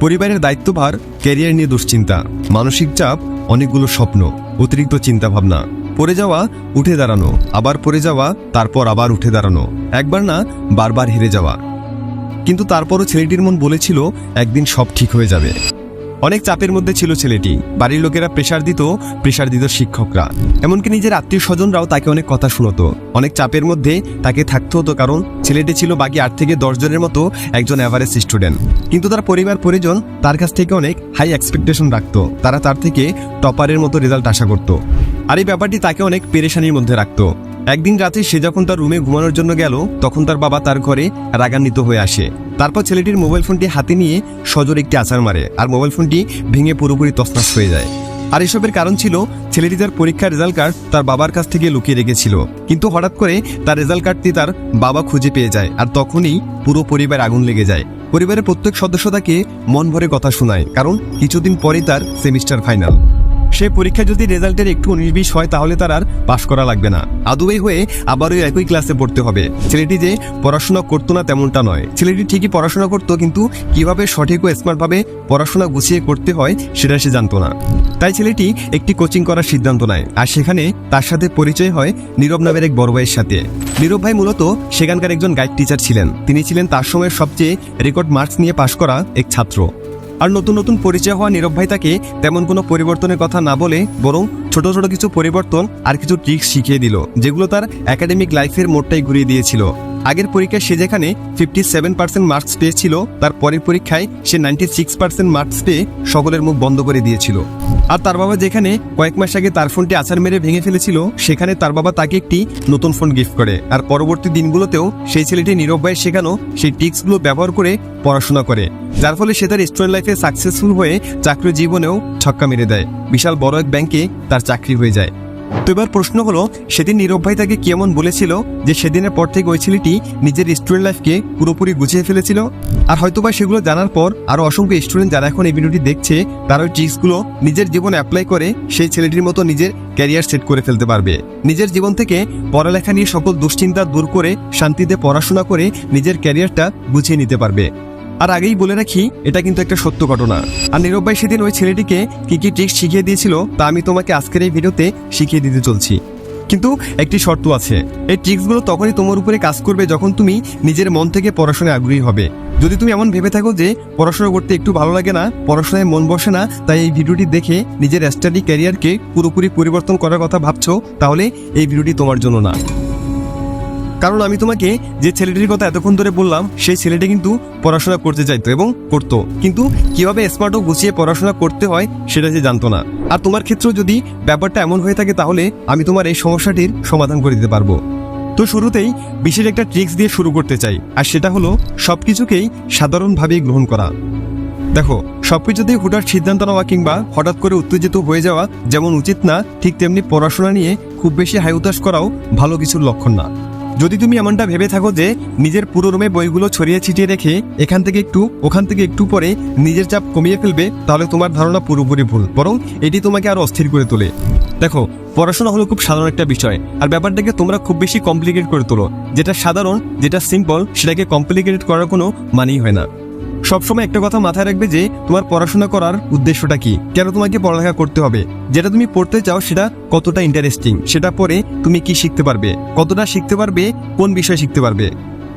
পরিবারের দায়িত্বভার ক্যারিয়ার নিয়ে দুশ্চিন্তা, মানসিক চাপ, অনেকগুলো স্বপ্ন, অতিরিক্ত চিন্তাভাবনা, পড়ে যাওয়া, উঠে দাঁড়ানো, আবার পড়ে যাওয়া, তারপর আবার উঠে দাঁড়ানো, একবার না, বারবার হেরে যাওয়া। কিন্তু তারপরও ছেলেটির মন বলেছিল, একদিন সব ঠিক হয়ে যাবে। অনেক চাপের মধ্যে ছিল ছেলেটি। বাড়ির লোকেরা প্রেশার দিত প্রেশার দিত শিক্ষকরা। এমনকি নিজের আত্মীয় স্বজনরাও তাকে অনেক কথা শুনতো। অনেক চাপের মধ্যে তাকে থাকতে হতো কারণ ছেলেটি ছিল বাকি আট থেকে দশ জনের মতো একজন অ্যাভারেজ স্টুডেন্ট কিন্তু তার পরিবার পরিজন তার কাছ থেকে অনেক হাই এক্সপেকটেশন রাখতো। তারা তার থেকে টপারের মতো রেজাল্ট আশা করত। আর এই ব্যাপারটি তাকে অনেক পেরেশানির মধ্যে রাখতো। একদিন রাতে সে যখন তার রুমে ঘুমানোর জন্য গেল, তখন তার বাবা তার ঘরে রাগান্বিত হয়ে আসে। তারপর ছেলেটির মোবাইল ফোনটি হাতে নিয়ে সজোর একটি আচার মারে আর মোবাইল ফোনটি ভেঙে পুরোপুরি তছনছ হয়ে যায়। আর এসবের কারণ ছিল, ছেলেটি তার পরীক্ষার রেজাল্ট কার্ড তার বাবার কাছ থেকে লুকিয়ে রেখেছিল। কিন্তু হঠাৎ করে তার রেজাল্ট কার্ডটি তার বাবা খুঁজে পেয়ে যায় আর তখনই পুরো পরিবার আগুন লেগে যায়। পরিবারের প্রত্যেক সদস্য তাকে মন ভরে কথা শোনায়, কারণ কিছুদিন পরেই তার সেমিস্টার ফাইনাল। সে পরীক্ষা যদি রেজাল্টের একটু উনিশ বিশ হয়, তাহলে তার আর পাশ করা লাগবে না। আদুই হয়ে আবার ওই একই ক্লাসে পড়তে হবে। ছেলেটি যে পড়াশোনা করতো না তেমনটা নয়। ছেলেটি ঠিকই পড়াশোনা করতো, কিন্তু কীভাবে সঠিক ও স্মার্টভাবে পড়াশোনা গুছিয়ে করতে হয়, সেটা সে জানতো না। তাই ছেলেটি একটি কোচিং করার সিদ্ধান্ত নেয়। আর সেখানে তার সাথে পরিচয় হয় নীরব নামের এক বড় ভাইয়ের সাথে। নীরব ভাই মূলত সেখানকার একজন গাইড টিচার ছিলেন। তিনি ছিলেন তার সময়ের সবচেয়ে রেকর্ড মার্কস নিয়ে পাশ করা এক ছাত্র। আর নতুন নতুন পরিচয় হওয়া নীরব ভাই তাকে তেমন কোনো পরিবর্তনের কথা না বলে বরং ছোট ছোট কিছু পরিবর্তন আর কিছু ট্রিক্স শিখিয়ে দিল, যেগুলো তার একাডেমিক লাইফের মোড়টাই ঘুরিয়ে দিয়েছিল। আগের পরীক্ষায় সে যেখানে ফিফটি সেভেন পার্সেন্ট মার্কস পেয়েছিল, তার পরের পরীক্ষায় সে নাইনটি সিক্স পার্সেন্ট মার্কস পেয়ে সকলের মুখ বন্ধ করে দিয়েছিল। আর তার বাবা যেখানে কয়েক মাস আগে তার ফোনটি আছাড় মেরে ভেঙে ফেলেছিল, সেখানে তার বাবা তাকে একটি নতুন ফোন গিফট করে। আর পরবর্তী দিনগুলোতেও সেই ছেলেটি নীরব ভাইয়ের শেখানো সেই টিক্সগুলো ব্যবহার করে পড়াশোনা করে, যার ফলে সে তার স্টুডেন্ট লাইফে সাকসেসফুল হয়ে চাকরি জীবনেও ছক্কা মেরে দেয়। বিশাল বড় এক ব্যাংকে তার চাকরি হয়ে যায়। তো এবার প্রশ্ন হলো, সেদিন নীরব ভাই তাকে কেমন বলেছিল যে সেদিনের পর থেকে ওই ছেলেটি নিজের স্টুডেন্ট লাইফকে পুরোপুরি গুছিয়ে ফেলেছিল? আর হয়তোবা সেগুলো জানার পর আরও অসংখ্য স্টুডেন্ট যারা এখন এই ভিডিওটি দেখছে, তারা ওই ট্রিক্সগুলো নিজের জীবনে অ্যাপ্লাই করে সেই ছেলেটির মতো নিজের ক্যারিয়ার সেট করে ফেলতে পারবে। নিজের জীবন থেকে পড়ালেখা নিয়ে সকল দুশ্চিন্তা দূর করে, শান্তিতে পড়াশোনা করে নিজের ক্যারিয়ারটা গুছিয়ে নিতে পারবে। আর আগেই বলে রাখি, এটা কিন্তু একটা সত্য ঘটনা। আর নীরব ভাই সেদিন ওই ছেলেটিকে কি কি ট্রিক্স শিখিয়ে দিয়েছিল, তা আমি তোমাকে আজকের এই ভিডিওতে শিখিয়ে দিতে চলছি। কিন্তু একটি শর্ত আছে, এই ট্রিক্সগুলো তখনই তোমার উপরে কাজ করবে যখন তুমি নিজের মন থেকে পড়াশোনায় আগ্রহী হবে। যদি তুমি এমন ভেবে থাকো যে পড়াশোনা করতে একটু ভালো লাগে না, পড়াশোনায় মন বসে না, তাই এই ভিডিওটি দেখে নিজের স্টাডি ক্যারিয়ারকে পুরোপুরি পরিবর্তন করার কথা ভাবছ, তাহলে এই ভিডিওটি তোমার জন্য না। কারণ আমি তোমাকে যে ছেলেটির কথা এতক্ষণ ধরে বললাম, সেই ছেলেটি কিন্তু পড়াশোনা করতে চাইতো এবং করতো। কিন্তু কীভাবে স্মার্ট ও গুছিয়ে পড়াশোনা করতে হয়, সেটা সে জানতো না। আর তোমার ক্ষেত্রেও যদি ব্যাপারটা এমন হয়ে থাকে, তাহলে আমি তোমার এই সমস্যাটির সমাধান করে দিতে পারব। তো শুরুতেই বিশেষ একটা ট্রিক্স দিয়ে শুরু করতে চাই, আর সেটা হলো সব কিছুকেই সাধারণভাবেই গ্রহণ করা। দেখো সব সবকিছুতেই হুটার সিদ্ধান্ত নেওয়া কিংবা হঠাৎ করে উত্তেজিত হয়ে যাওয়া যেমন উচিত না, ঠিক তেমনি পড়াশোনা নিয়ে খুব বেশি হাইউতাস করাও ভালো কিছুর লক্ষণ না। যদি তুমি এমনটা ভেবে থাকো যে নিজের পুরো রুমে বইগুলো ছড়িয়ে ছিটিয়ে রেখে এখান থেকে একটু, ওখান থেকে একটু পরে নিজের চাপ কমিয়ে ফেলবে, তাহলে তোমার ধারণা পুরোপুরি ভুল। বরং এটি তোমাকে আরও অস্থির করে তোলে। দেখো, পড়াশোনা হলো খুব সাধারণ একটা বিষয়, আর ব্যাপারটাকে তোমরা খুব বেশি কমপ্লিকেট করে তোলো। যেটা সাধারণ, যেটা সিম্পল সেটাকে কমপ্লিকেটেড করার কোনো মানেই হয় না। সবসময় একটা কথা মাথায় রাখবে যে, তোমার পড়াশোনা করার উদ্দেশ্যটা কি? কেন তোমাকে পড়ালেখা করতে হবে? যেটা তুমি পড়তে চাও, সেটা কতটা ইন্টারেস্টিং সেটা পরে তুমি কি শিখতে পারবে? কতটা শিখতে পারবে? কোন বিষয় শিখতে পারবে?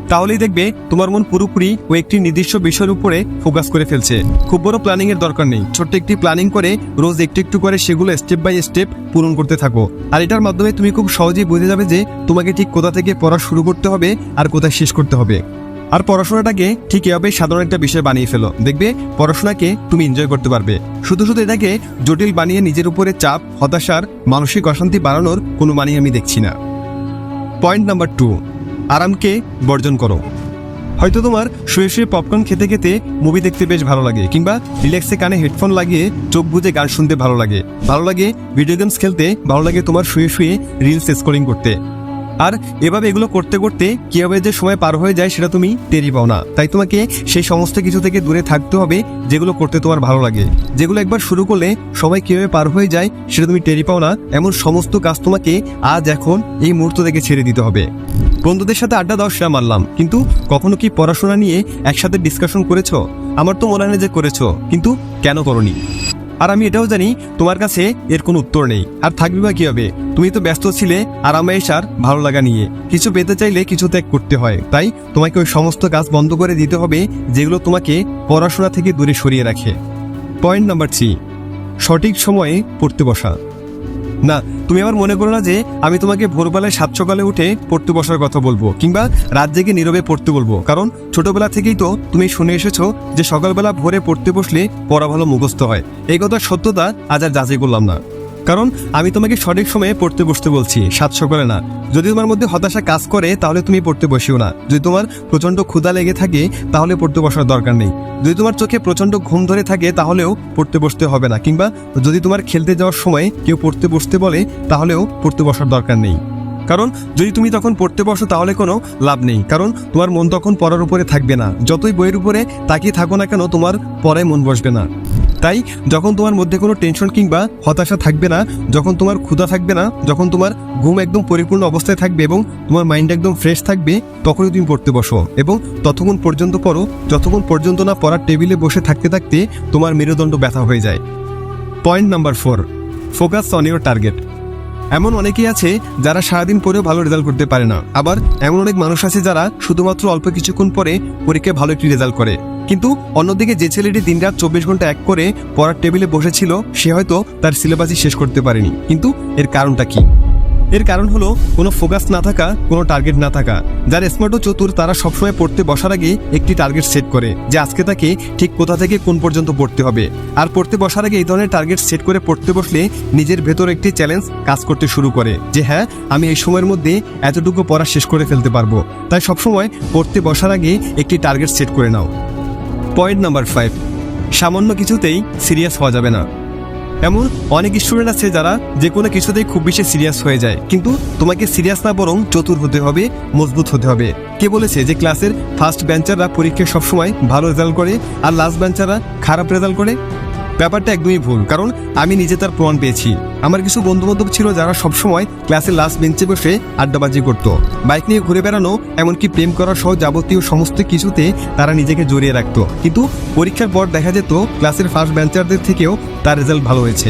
তাহলেই দেখবে, তোমার মন পুরোপুরি ও একটি নির্দিষ্ট বিষয়ের উপরে ফোকাস করে ফেলছে। খুব বড় প্ল্যানিং এর দরকার নেই। ছোট্ট একটি প্ল্যানিং করে রোজ একটু একটু করে সেগুলো স্টেপ বাই স্টেপ পূরণ করতে থাকো। আর এটার মাধ্যমে তুমি খুব সহজেই বুঝে যাবে যে, তোমাকে ঠিক কোথা থেকে পড়া শুরু করতে হবে আর কোথায় শেষ করতে হবে। আর পড়াশোনাটাকে ঠিক এভাবে সাধারণ একটা বিষয় বানিয়ে ফেলো। দেখবে, পড়াশোনাকে তুমি এনজয় করতে পারবে। শুধু শুধু এটাকে জটিল বানিয়ে নিজের উপরে চাপ, হতাশার, মানসিক অশান্তি বাড়ানোর কোনো মানেই আমি দেখছি না। পয়েন্ট নাম্বার টু আরামকে বর্জন করো। হয়তো তোমার শুয়ে শুয়ে পপকর্ন খেতে খেতে মুভি দেখতে বেশ ভালো লাগে, কিংবা রিল্যাক্সে কানে হেডফোন লাগিয়ে চোখ বুজে গান শুনতে ভালো লাগে। ভালো লাগে ভিডিও গেমস খেলতে, ভালো লাগে তোমার শুয়ে শুয়ে রিলস স্ক্রলিং করতে। আর এভাবে এগুলো করতে করতে কীভাবে যে সময় পার হয়ে যায় সেটা তুমি টেরি পাও না। তাই তোমাকে সেই সমস্ত কিছু থেকে দূরে থাকতে হবে যেগুলো করতে তোমার ভালো লাগে। যেগুলো একবার শুরু করলে সময় কীভাবে পার হয়ে যায় সেটা তুমি টেরি পাও না। এমন সমস্ত কাজ তোমাকে আজ এখন এই মুহূর্ত থেকে ছেড়ে দিতে হবে। বন্ধুদের সাথে আড্ডা দাও সেটা মানলাম। কিন্তু কখনো কি পড়াশোনা নিয়ে একসাথে ডিসকাশন করেছ? আমার তো মনে হয় যে করেছ। কিন্তু কেন করনি? আর আমি এটাও জানি তোমার কাছে এর কোনো উত্তর নেই। আর থাকবে বা কি হবে তুমি তো ব্যস্ত ছিলে আরামায়েশার ভালো লাগা নিয়ে। কিছু পেতে চাইলে কিছু ত্যাগ করতে হয়। তাই তোমাকে ওই সমস্ত কাজ বন্ধ করে দিতে হবে যেগুলো তোমাকে পড়াশোনা থেকে দূরে সরিয়ে রাখে। পয়েন্ট নাম্বার থ্রি সঠিক সময়ে পড়তে বসা। না, তুমি আমার মনে করো না যে আমি তোমাকে ভোরবেলায় সাত সকালে উঠে পড়তে বসার কথা বলব, কিংবা রাত জেগে নীরবে পড়তে বলব। কারণ ছোটবেলা থেকেই তো তুমি শুনে এসেছ যে সকালবেলা ভোরে পড়তে বসলে পড়া ভালো মুখস্থ হয়। এই কথা সত্যতা আজ আর যাচাই করলাম না। কারণ আমি তোমাকে সঠিক সময়ে পড়তে বসতে বলছি সাত সকালে না। যদি তোমার মধ্যে হতাশা কাজ করে, তাহলে তুমি পড়তে বসিও না। যদি তোমার প্রচণ্ড ক্ষুধা লেগে থাকে, তাহলে পড়তে বসার দরকার নেই। যদি তোমার চোখে প্রচণ্ড ঘুম ধরে থাকে, তাহলেও পড়তে বসতে হবে না, কিংবা যদি তোমার খেলতে যাওয়ার সময় কেউ পড়তে বসতে বলে, তাহলেও পড়তে বসার দরকার নেই। কারণ যদি তুমি তখন পড়তে বসো, তাহলে কোনো লাভ নেই, কারণ তোমার মন তখন পড়ার উপরে থাকবে না। যতই বইয়ের উপরে তাকিয়ে থাকো না কেন, তোমার পরে মন বসবে না। তাই যখন তোমার মধ্যে কোনো টেনশন কিংবা হতাশা থাকবে না, যখন তোমার ক্ষুধা থাকবে না, যখন তোমার ঘুম একদম পরিপূর্ণ অবস্থায় থাকবে এবং তোমার মাইন্ড একদম ফ্রেশ থাকবে, তখনই তুমি পড়তে বসো এবং ততক্ষণ পর্যন্ত পড়ো। যতক্ষণ পর্যন্ত না পড়ার টেবিলে বসে থাকতে থাকতে তোমার মেরুদণ্ড ব্যথা হয়ে যায়। Point number four focus on your target এমন অনেকেই আছে যারা সারাদিন পরেও ভালো রেজাল্ট করতে পারে না। আবার এমন অনেক মানুষ আছে যারা শুধুমাত্র অল্প কিছুক্ষণ পরে পরীক্ষায় ভালো একটি রেজাল্ট করে। কিন্তু অন্যদিকে যে ছেলেটি দিন রাত চব্বিশ ঘণ্টা এক করে পড়ার টেবিলে বসেছিল, সে হয়তো তার সিলেবাসই শেষ করতে পারেনি। কিন্তু এর কারণটা কি? এর কারণ হলো কোনো ফোকাস না থাকা, কোনো টার্গেট না থাকা। যার স্মার্ট ও চতুর তারা সবসময় পড়তে বসার আগে একটি টার্গেট সেট করে, যে আজকে তাকে ঠিক কোথা থেকে কোন পর্যন্ত পড়তে হবে। আর পড়তে বসার আগে এই ধরনের টার্গেট সেট করে পড়তে বসলে নিজের ভেতর একটি চ্যালেঞ্জ কাজ করতে শুরু করে, যে হ্যাঁ আমি এই সময়ের মধ্যে এতটুকু পড়া শেষ করে ফেলতে পারব। তাই সবসময় পড়তে বসার আগে একটি টার্গেট সেট করে নাও। পয়েন্ট নাম্বার ফাইভ সামান্য কিছুতেই সিরিয়াস হওয়া যাবে না। এমন অনেক স্টুডেন্ট আছে যারা যে কোনো কিছুতেই খুব বেশি সিরিয়াস হয়ে যায়। কিন্তু তোমাকে সিরিয়াস না বরং চতুর হতে হবে, মজবুত হতে হবে। কে বলেছে যে ক্লাসের ফার্স্ট বেঞ্চাররা পরীক্ষায় সবসময় ভালো রেজাল্ট করে আর লাস্ট বেঞ্চাররা খারাপ রেজাল্ট করে? ব্যাপারটা একদমই ভুল, কারণ আমি নিজে তার প্রমাণ পেয়েছি। আমার কিছু বন্ধু বান্ধব ছিল যারা সবসময় ক্লাসের লাস্ট বেঞ্চে বসে আড্ডাবাজি করতো। বাইক নিয়ে ঘুরে বেড়ানো, এমনকি প্রেম করা সহ যাবতীয় সমস্ত কিছুতে তারা নিজেকে জড়িয়ে রাখতো। কিন্তু পরীক্ষার পর দেখা যেত, ক্লাসের ফার্স্ট বেঞ্চারদের থেকেও তার রেজাল্ট ভালো হয়েছে।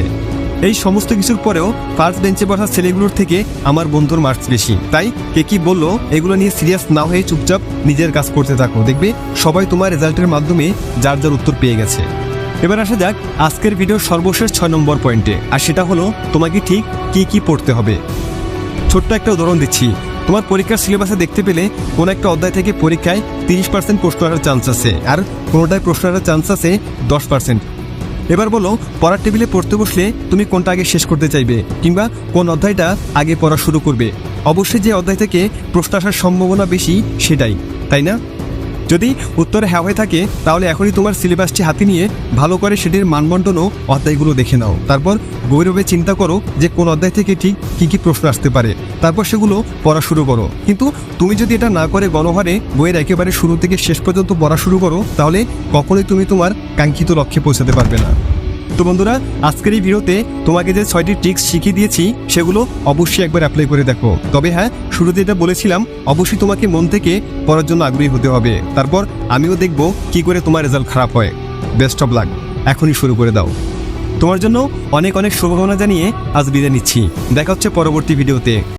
এই সমস্ত কিছুর পরেও ফার্স্ট বেঞ্চে বসা ছেলেগুলোর থেকে আমার বন্ধুর মার্কস বেশি। তাই কে কি বলল, এগুলো নিয়ে সিরিয়াস না হয়ে চুপচাপ নিজের কাজ করতে থাকো। দেখবে সবাই তোমার রেজাল্টের মাধ্যমে যার যার উত্তর পেয়ে গেছে। এবার আসা যাক আজকের ভিডিওর সর্বশেষ ছয় নম্বর পয়েন্টে। আর সেটা হলো, তোমাকে ঠিক কি কি পড়তে হবে। ছোট্ট একটা উদাহরণ দিচ্ছি। তোমার পরীক্ষার সিলেবাসে দেখতে পেলে কোনো একটা অধ্যায় থেকে পরীক্ষায় তিরিশ পার্সেন্ট প্রশ্ন আসার চান্স আছে আর কোনোটায় প্রশ্ন আসার চান্স আছে দশ পার্সেন্ট এবার বলো, পড়ার টেবিলে পড়তে বসলে তুমি কোনটা আগে শেষ করতে চাইবে কিংবা কোন অধ্যায়টা আগে পড়া শুরু করবে? অবশ্যই যে অধ্যায় থেকে প্রশ্ন আসার সম্ভাবনা বেশি সেটাই, তাই না? যদি উত্তর হ্যাঁ হয়ে থাকে, তাহলে এখনই তোমার সিলেবাসটি হাতে নিয়ে ভালো করে সেটির মানবন্টন ও অধ্যায়গুলো দেখে নাও। তারপর গৌরবে চিন্তা করো যে কোন অধ্যায় থেকে ঠিক কী কী প্রশ্ন আসতে পারে। তারপর সেগুলো পড়া শুরু করো। কিন্তু তুমি যদি এটা না করে গণহারে বইয়ের একেবারে শুরু থেকে শেষ পর্যন্ত পড়া শুরু করো, তাহলে কখনোই তুমি তোমার কাঙ্ক্ষিত লক্ষ্যে পৌঁছাতে পারবে না। তো বন্ধুরা, আজকের এই ভিডিওতে তোমাকে যে ছয়টি ট্রিক্স শিখিয়ে দিয়েছি, সেগুলো অবশ্যই একবার অ্যাপ্লাই করে দেখো। তবে হ্যাঁ শুরুতে এটা বলেছিলাম, অবশ্যই তোমাকে মন থেকে পড়ার জন্য আগ্রহী হতে হবে। তারপর আমিও দেখব কি করে তোমার রেজাল্ট খারাপ হয়। বেস্ট অফ লাক এখনই শুরু করে দাও। তোমার জন্য অনেক অনেক শুভকামনা জানিয়ে আজ বিদায় নিচ্ছি। দেখা হচ্ছে পরবর্তী ভিডিওতে।